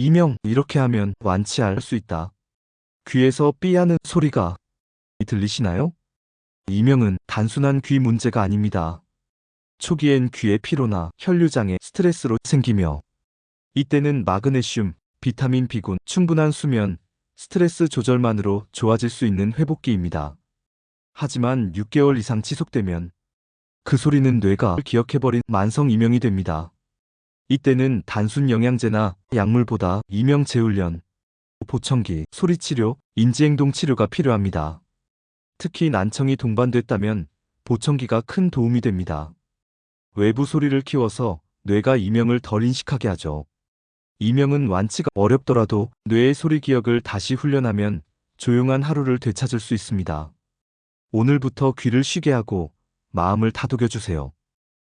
이명 이렇게 하면 완치할 수 있다. 귀에서 삐하는 소리가 들리시나요? 이명은 단순한 귀 문제가 아닙니다. 초기엔 귀의 피로나 혈류장애, 스트레스로 생기며 이때는 마그네슘, 비타민 B군, 충분한 수면, 스트레스 조절만으로 좋아질 수 있는 회복기입니다. 하지만 6개월 이상 지속되면 그 소리는 뇌가 기억해버린 만성 이명이 됩니다. 이때는 단순 영양제나 약물보다 이명 재훈련, 보청기, 소리치료, 인지행동 치료가 필요합니다. 특히 난청이 동반됐다면 보청기가 큰 도움이 됩니다. 외부 소리를 키워서 뇌가 이명을 덜 인식하게 하죠. 이명은 완치가 어렵더라도 뇌의 소리 기억을 다시 훈련하면 조용한 하루를 되찾을 수 있습니다. 오늘부터 귀를 쉬게 하고 마음을 다독여 주세요.